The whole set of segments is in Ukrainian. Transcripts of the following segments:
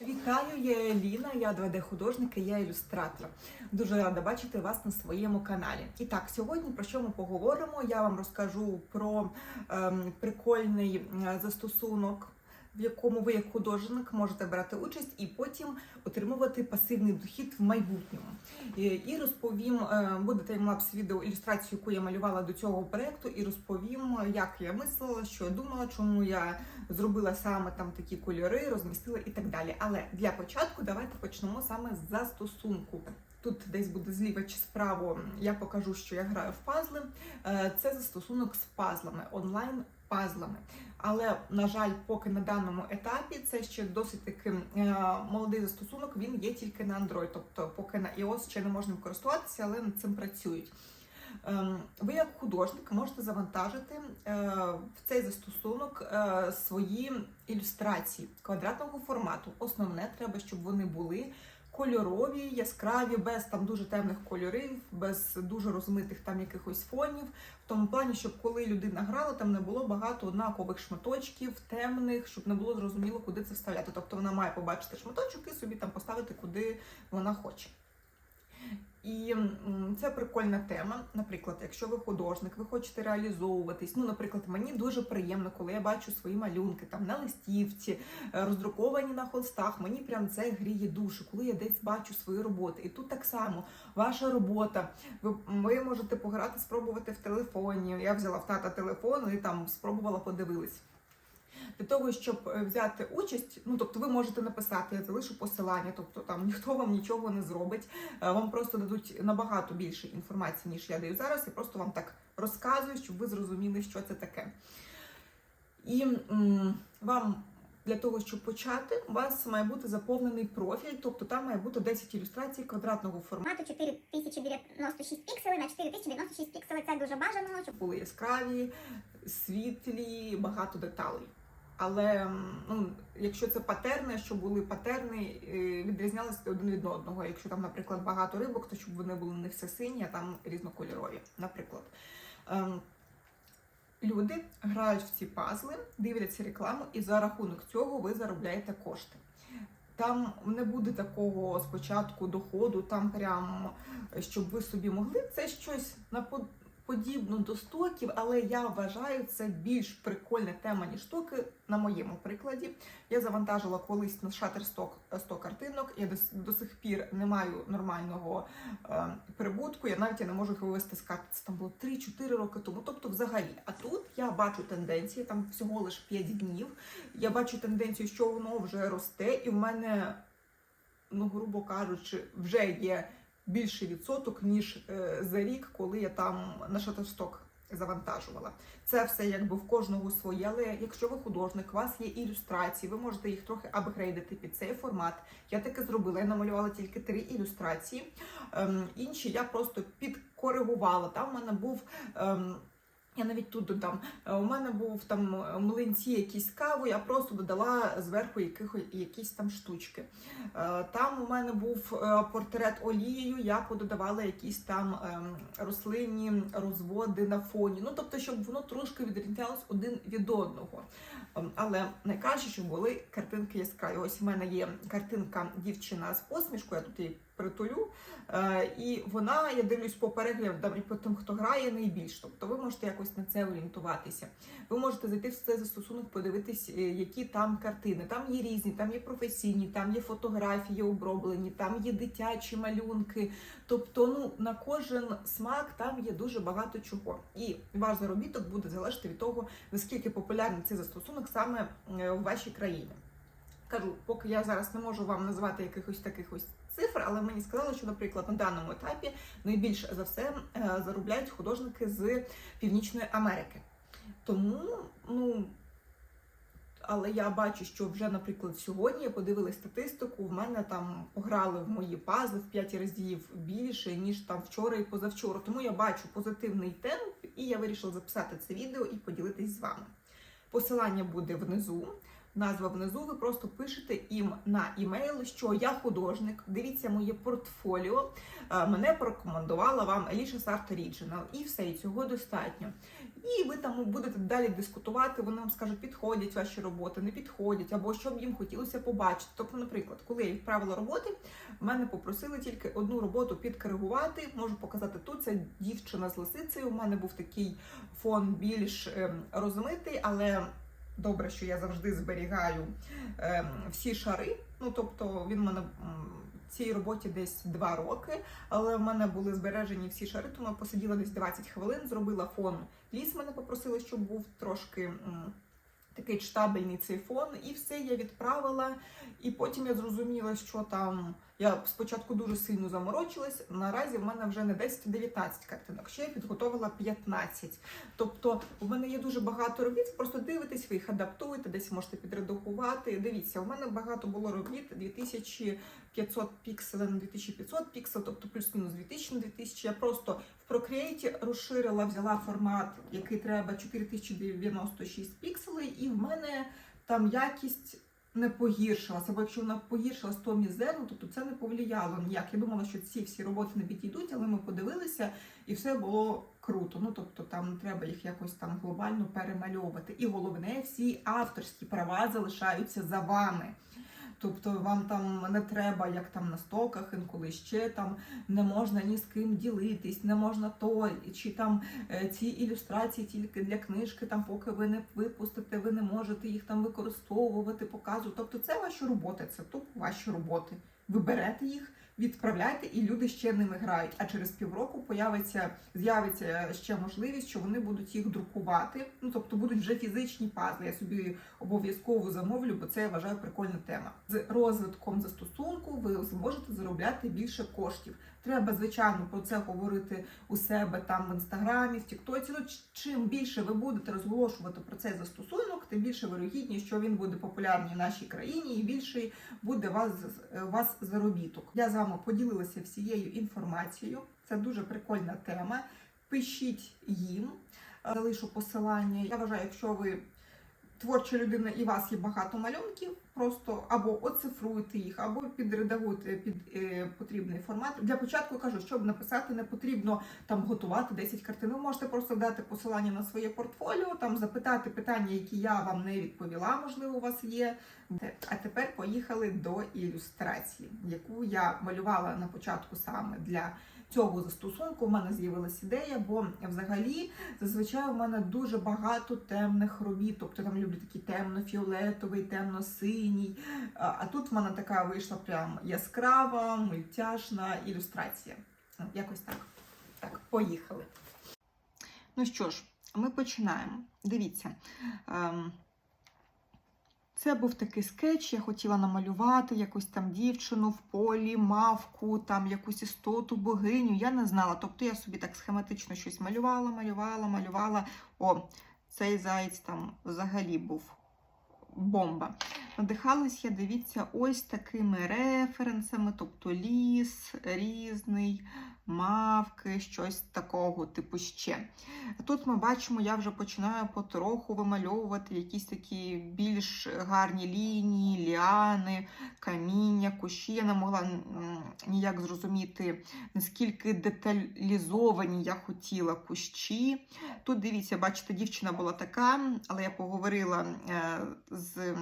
Вітаю, я Еліна, я 2D-художник і я ілюстратор. Дуже рада бачити вас на своєму каналі. І так, сьогодні про що ми поговоримо? Я вам розкажу про ем, прикольний е, застосунок, в якому ви як художник можете брати участь і потім отримувати пасивний дохід в майбутньому. І, розповім, е, буде таймлапс відео ілюстрацію, яку я малювала до цього проекту, і розповім, як я мислила, що я думала, чому я зробила саме там такі кольори, розмістила і так далі. Але для початку давайте почнемо саме з застосунку. Тут десь буде зліва чи справа, я покажу, що я граю в пазли. Е, Це застосунок з пазлами, онлайн пазлами. Але, на жаль, поки на даному етапі це ще досить таки е, молодий застосунок, він є тільки на Android, тобто поки на iOS ще не можна користуватися, але над цим працюють. Ем, Ви як художник можете завантажити е, в цей застосунок е, свої ілюстрації квадратного формату. Основне треба, щоб вони були кольорові, яскраві, без там дуже темних кольорів, без дуже розмитих там якихось фонів. В тому плані, щоб коли людина грала, там не було багато однакових шматочків, темних, щоб не було зрозуміло, куди це вставляти. Тобто вона має побачити шматочок і собі там поставити, куди вона хоче. І це прикольна тема. Наприклад, якщо ви художник, ви хочете реалізовуватись. Ну, наприклад, мені дуже приємно, коли я бачу свої малюнки там на листівці, е, роздруковані на холстах. Мені прям це гріє душу, коли я десь бачу свої роботи. І тут так само ваша робота. Ви, ви можете пограти, спробувати в телефоні. Я взяла в тата телефон і там спробувала подивилась. Для того, щоб е, взяти участь, ну тобто ви можете написати, я залишу посилання, тобто там ніхто вам нічого не зробить. Е, Вам просто дадуть набагато більше інформації, ніж я даю зараз. Я просто вам так розказую, щоб ви зрозуміли, що це таке. І м, вам для того, щоб почати, у вас має бути заповнений профіль, тобто там має бути 10 ілюстрацій квадратного формату. Формату 4096 пікселей на 4096 пікселей. Це дуже бажано, щоб були яскраві, світлі, багато деталей. Але ну, якщо це патерни, щоб були патерни, е, відрізнялися один від одного. Якщо там, наприклад, багато рибок, то щоб вони були не все сині, а там різнокольорові, наприклад. Ем, Люди грають в ці пазли, дивляться рекламу, і за рахунок цього ви заробляєте кошти. Там не буде такого спочатку доходу, там прям щоб ви собі могли. Це щось на по- подібно до стоків, але я вважаю це більш прикольна тема, ніж стоки. На моєму прикладі я завантажила колись на Shutterstock 100 картинок. Я до, до сих пір не маю нормального е, прибутку. Я навіть не можу їх вивести з карти. Це там було 3-4 роки тому. Тобто, взагалі, а тут я бачу тенденції, там всього лише 5 днів. Я бачу тенденцію, що воно вже росте, і в мене, ну грубо кажучи, вже є більший відсоток, ніж е, за рік, коли я там на шатосток завантажувала. Це все якби в кожного своє, але якщо ви художник, у вас є ілюстрації, ви можете їх трохи апгрейдити під цей формат. Я таке зробила, я намалювала тільки три ілюстрації. Ем, інші я просто підкоригувала. Там в мене був. Я навіть тут додам. Е, У мене був там е, млинці якісь каву, я просто додала зверху яких, якісь там штучки. Е, Там у мене був портрет олією, я пододавала якісь там ем, рослинні розводи на фоні. Ну тобто, щоб воно трошки відрізнялось один від одного. Ем, Але найкраще, щоб були картинки яскраві. Ось у мене є картинка дівчина з посмішкою, я тут її притулю. Е, І вона, я дивлюсь по переглядам і по тим, хто грає найбільш. Тобто ви можете якось на це орієнтуватися. Ви можете зайти в цей застосунок, подивитись, е, які там картини. Там є різні, там є професійні, там є фотографії оброблені, там є дитячі малюнки. Тобто, ну на кожен смак там є дуже багато чого. І ваш заробіток буде залежати від того, наскільки популярний цей застосунок саме е, в вашій країні. Кажу, поки я зараз не можу вам назвати якихось таких ось цифр, але мені сказали, що, наприклад, на даному етапі найбільше за все е, заробляють художники з Північної Америки. Тому, ну. Але я бачу, що вже, наприклад, сьогодні я подивилась статистику. В мене там пограли в мої пази в 5 разів більше, ніж там вчора і позавчора. Тому я бачу позитивний темп, і я вирішила записати це відео і поділитись з вами. Посилання буде внизу. Назва внизу, ви просто пишете їм на імейл, що я художник, дивіться моє портфоліо. Е, Мене порекомендувала вам Еліша Сарт Оріджинал. І все, і цього достатньо. І ви там будете далі дискутувати. Вони вам скажуть, підходять ваші роботи, не підходять, або що б їм хотілося побачити. Тобто, наприклад, коли я відправила роботи, мене попросили тільки одну роботу підкоригувати. Можу показати тут. Це дівчина з лисицею. У мене був такий фон більш ем, розмитий, але добре, що я завжди зберігаю ем, всі шари. Ну тобто він в мене м, цій роботі десь два роки, але в мене були збережені всі шари, тому я посиділа десь 20 хвилин, зробила фон. Ліс мене попросили, щоб був трошки. Такий читабельний цей фон, і все я відправила. І потім я зрозуміла, що там я спочатку дуже сильно заморочилась. Наразі в мене вже не 10-19 картинок. Ще я підготовила 15. Тобто у мене є дуже багато робіт. Просто дивитесь, ви їх адаптуєте, десь можете підредагувати. Дивіться, у мене багато було робіт 2500 пікселей на 2500 пікселей, тобто плюс-мінус 2000 на 2000. Я просто в Procreate розширила, взяла формат, який треба 4096 пікселей, і в мене там якість не погіршилася. Бо якщо вона погіршилась, то мізерно, тобто це не повлияло ніяк. Я думала, що ці всі роботи не підійдуть, але ми подивилися, і все було круто. Ну тобто там треба їх якось там глобально перемальовувати. І головне, всі авторські права залишаються за вами. Тобто вам там не треба, як там на стоках, інколи ще там не можна ні з ким ділитись, не можна то, чи там е, ці ілюстрації тільки для книжки, там поки ви не випустите, ви не можете їх там використовувати, показувати. Тобто це ваші роботи, це тут ваші роботи. Ви берете їх, відправляєте, і люди ще ними грають. А через півроку появиться, з'явиться ще можливість, що вони будуть їх друкувати. Ну тобто будуть вже фізичні пазли. Я собі обов'язково замовлю, бо це я вважаю прикольна тема. З розвитком застосунку ви зможете заробляти більше коштів. Треба, звичайно, про це говорити у себе там в інстаграмі, в Тіктоці. Ну чим більше ви будете розголошувати про цей застосунок, тим більше вирогідність, що він буде популярний в нашій країні, і більший буде вас вас заробіток. Я з вами поділилася всією інформацією. Це дуже прикольна тема. Пишіть їм, залишу посилання. Я вважаю, якщо ви творча людина і у вас є багато малюнків, просто або оцифруйте їх, або підредагуйте під е, потрібний формат. Для початку кажу, щоб написати, не потрібно там готувати 10 картин. Ви можете просто дати посилання на своє портфоліо, там запитати питання, які я вам не відповіла, можливо, у вас є. А тепер поїхали до ілюстрації, яку я малювала на початку саме для цього застосунку. У мене з'явилася ідея, бо взагалі зазвичай у мене дуже багато темних робіт. Тобто там люблю такий темно-фіолетовий, темно-синій. А тут в мене така вийшла прям яскрава, мультяшна ілюстрація. Ну, Якось так. Так, поїхали. Ну що ж, ми починаємо. Дивіться. Це був такий скетч, я хотіла намалювати якусь там дівчину в полі, мавку, там якусь істоту, богиню. Я не знала. Тобто я собі так схематично щось малювала, малювала, малювала. О, цей заєць там взагалі був бомба. Надихалась я, дивіться, ось такими референсами, тобто ліс різний, мавки, щось такого, типу ще. Тут ми бачимо, я вже починаю потроху вимальовувати якісь такі більш гарні лінії, ліани, каміння, кущі. Я не могла ніяк зрозуміти, наскільки деталізовані я хотіла кущі. Тут дивіться, бачите, дівчина була така, але я поговорила е, з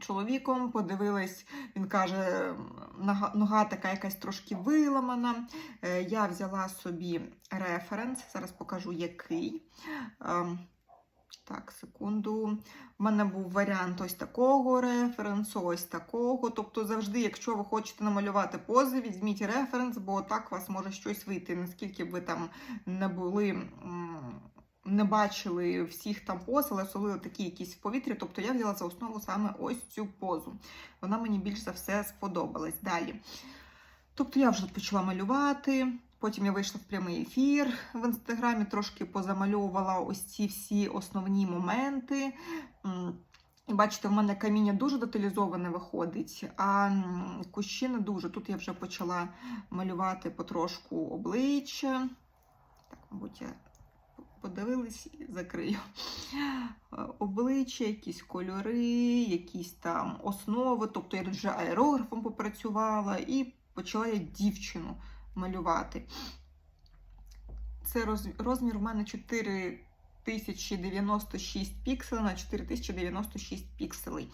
чоловіком, подивилась, він каже, нога, така якась трошки виламана. Е, Я взяла собі референс, зараз покажу який. Ем, Так, секунду. У мене був варіант ось такого референсу, ось такого. Тобто, завжди, якщо ви хочете намалювати пози, візьміть референс, бо так у вас може щось вийти. Наскільки б ви там не були. Не бачили всіх там поз, але особливо такі якісь в повітрі. Тобто я взяла за основу саме ось цю позу. Вона мені більш за все сподобалась. Далі. Тобто я вже почала малювати. Потім я вийшла в прямий ефір в інстаграмі, трошки позамальовувала ось ці всі основні моменти. Бачите, в мене каміння дуже деталізоване виходить, а кущі не дуже. Тут я вже почала малювати потрошку обличчя. Так, мабуть, я подивилась і закрию. Е, Обличчя, якісь кольори, якісь там основи. Тобто я вже аерографом попрацювала і почала я дівчину малювати. Це роз- розмір у мене 4096 пікселей на 4096 пікселей.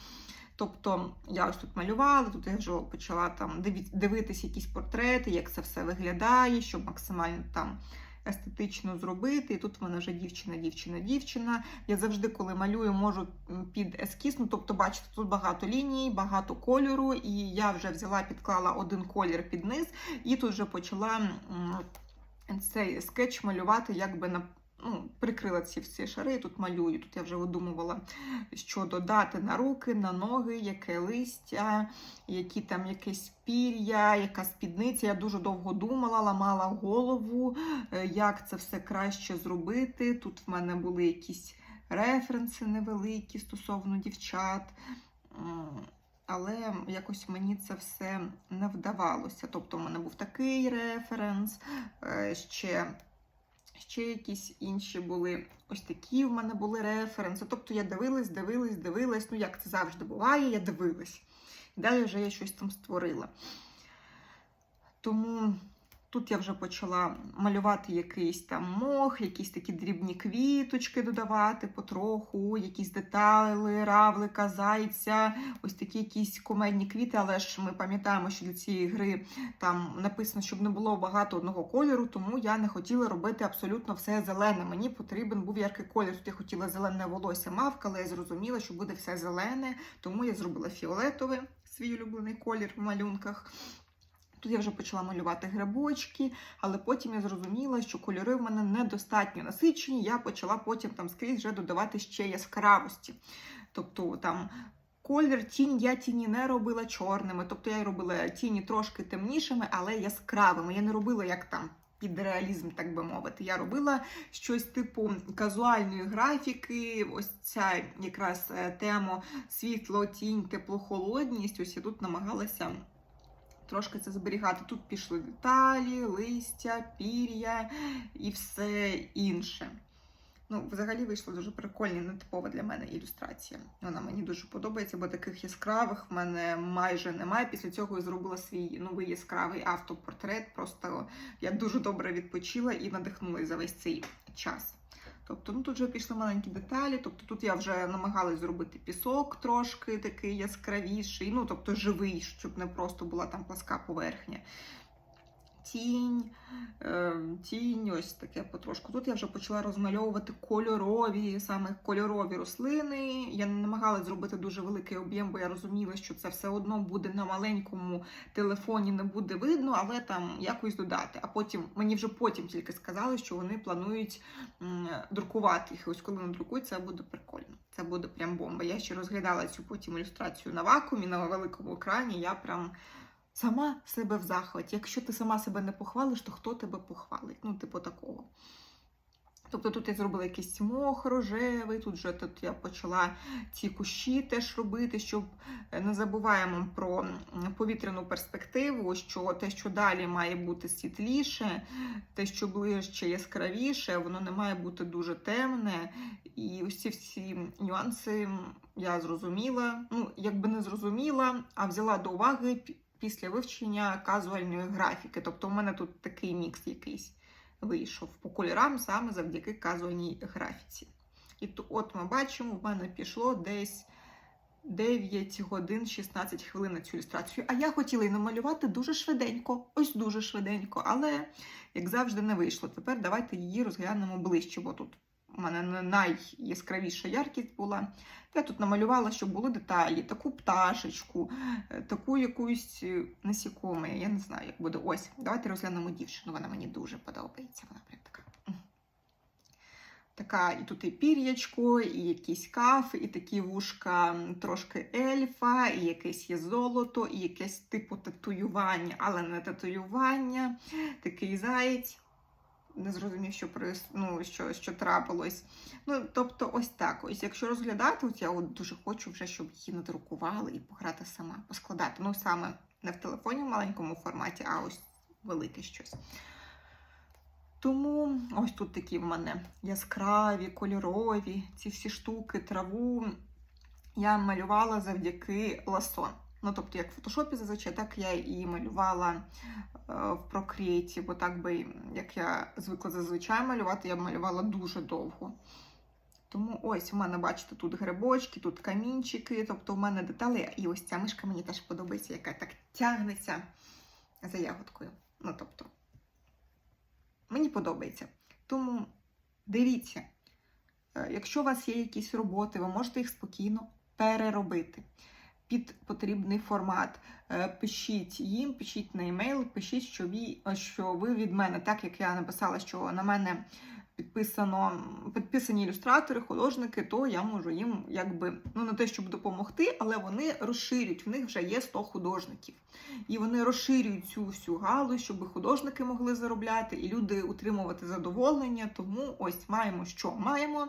Тобто я ось тут малювала, тут я вже почала там дивитися якісь портрети, як це все виглядає, щоб максимально там естетично зробити. І тут в мене вже дівчина, дівчина, дівчина. Я завжди, коли малюю, можу під ескіз. Ну, тобто, бачите, тут багато ліній, багато кольору, і я вже взяла, підклала один колір під низ, і тут вже почала цей скетч малювати, якби на. Ну, прикрила ці всі шари, тут малюю. Тут я вже видумувала, що додати на руки, на ноги, яке листя, які там якесь пір'я, яка спідниця. Я дуже довго думала, ламала голову, е, як це все краще зробити. Тут в мене були якісь референси невеликі стосовно дівчат. Але якось мені це все не вдавалося. Тобто, в мене був такий референс, е, ще, ще якісь інші були. Ось такі в мене були референси. Тобто я дивилась, дивилась, дивилась. Ну, як це завжди буває, я дивилась. І Далі вже я щось там створила. Тому тут я вже почала малювати якийсь там мох, якісь такі дрібні квіточки додавати потроху, якісь деталі, равлика, зайця, ось такі якісь комедні квіти. Але ж ми пам'ятаємо, що для цієї гри там написано, щоб не було багато одного кольору, тому я не хотіла робити абсолютно все зелене. Мені потрібен був яркий колір. Тут я хотіла зелене волосся мавка, але я зрозуміла, що буде все зелене, тому я зробила фіолетовий свій улюблений колір в малюнках. Тут я вже почала малювати грибочки, але потім я зрозуміла, що кольори в мене недостатньо насичені. Я почала потім там скрізь вже додавати ще яскравості. Тобто там колір тінь я тіні не робила чорними, тобто я робила тіні трошки темнішими, але яскравими. Я не робила як там. Під реалізм, так би мовити, я робила щось типу казуальної графіки. Ось ця якраз е, тема світло, тінь, тепло, холодність. Ось я тут намагалася трошки це зберігати. Тут пішли деталі, листя, пір'я і все інше. Ну, взагалі вийшла дуже прикольна, нетипова для мене ілюстрація. Вона мені дуже подобається, бо таких яскравих в мене майже немає. Після цього я зробила свій новий яскравий автопортрет. Просто я дуже добре відпочила і надихнулася за весь цей час. Тобто, ну тут вже пішли маленькі деталі. Тобто тут я вже намагалась зробити пісок трошки такий яскравіший, ну тобто живий, щоб не просто була там пласка поверхня. Тінь, е, тінь, ось таке потрошку. Тут я вже почала розмальовувати кольорові, саме кольорові рослини. Я не намагалась зробити дуже великий об'єм, бо я розуміла, що це все одно буде на маленькому телефоні, не буде видно, але там якось додати. А потім мені вже потім тільки сказали, що вони планують друкувати їх. Ось коли надрукують, це буде прикольно. Це буде прям бомба. Я ще розглядала цю потім ілюстрацію на вакуумі на великому екрані. Я прям сама себе в захваті. Якщо ти сама себе не похвалиш, то хто тебе похвалить? Ну, типу такого. Тобто тут я зробила якийсь мох рожевий, тут вже тут я почала ці кущі теж робити, щоб е, не забуваємо про повітряну перспективу, що те, що далі має бути світліше, те, що ближче яскравіше, воно не має бути дуже темне. І ці всі нюанси я зрозуміла. Ну, якби не зрозуміла, а взяла до уваги після вивчення казуальної графіки. Тобто, у мене тут такий мікс якийсь вийшов по кольорам саме завдяки казуальній графіці. І то, от ми бачимо, в мене пішло десь 9 годин 16 хвилин на цю ілюстрацію. А я хотіла її намалювати дуже швиденько, ось дуже швиденько, але, як завжди, не вийшло. Тепер давайте її розглянемо ближче, бо тут у мене не найяскравіша яркість була. Я тут намалювала, щоб були деталі, таку пташечку, е, таку якусь е, насікоме, я не знаю, як буде. Ось, давайте розглянемо дівчину. Вона мені дуже подобається. Вона прям така. Така, і тут і пір'ячко, і якийсь каф, і такі вушка трошки ельфа, і якесь є золото, і якесь типу татуювання, але не татуювання, такий заєць. Не зрозумів, що ну, що, що трапилось. Ну, тобто, ось так. Ось, якщо розглядати, от я от дуже хочу вже, щоб її надрукували і пограти сама, поскладати. Ну, саме не в телефоні в маленькому форматі, а ось велике щось. Тому ось тут такі в мене яскраві, кольорові, ці всі штуки, траву я малювала завдяки ласо. Ну, тобто, як в фотошопі зазвичай, так я і малювала е, в Procreate, бо так би, як я звикла зазвичай малювати, я б малювала дуже довго. Тому ось у мене, бачите, тут грибочки, тут камінчики, тобто у мене деталі. І ось ця мишка мені теж подобається, яка так тягнеться за ягодкою. Ну, тобто, мені подобається. Тому дивіться, е, якщо у вас є якісь роботи, ви можете їх спокійно переробити під потрібний формат. Е, Пишіть їм, пишіть на емейл, пишіть, що ви, що ви від мене, так як я написала, що на мене підписано, підписані ілюстратори, художники, то я можу їм якби ну не те, щоб допомогти, але вони розширюють. В них вже є 100 художників. І вони розширюють цю всю галузь, щоб художники могли заробляти і люди утримувати задоволення. Тому ось маємо, що маємо.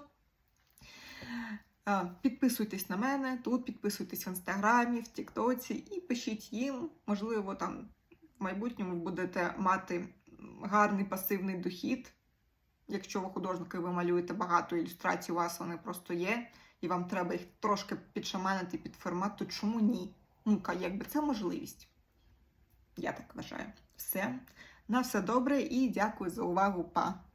Підписуйтесь на мене тут, підписуйтесь в інстаграмі, в Тіктоці і пишіть їм. Можливо, там в майбутньому будете мати гарний пасивний дохід. Якщо ви художники, ви малюєте багато ілюстрацій, у вас вони просто є, і вам треба їх трошки підшаманити під формат, то чому ні? Ну, ка, якби це можливість. Я так вважаю. Все. На все добре і дякую за увагу. Па!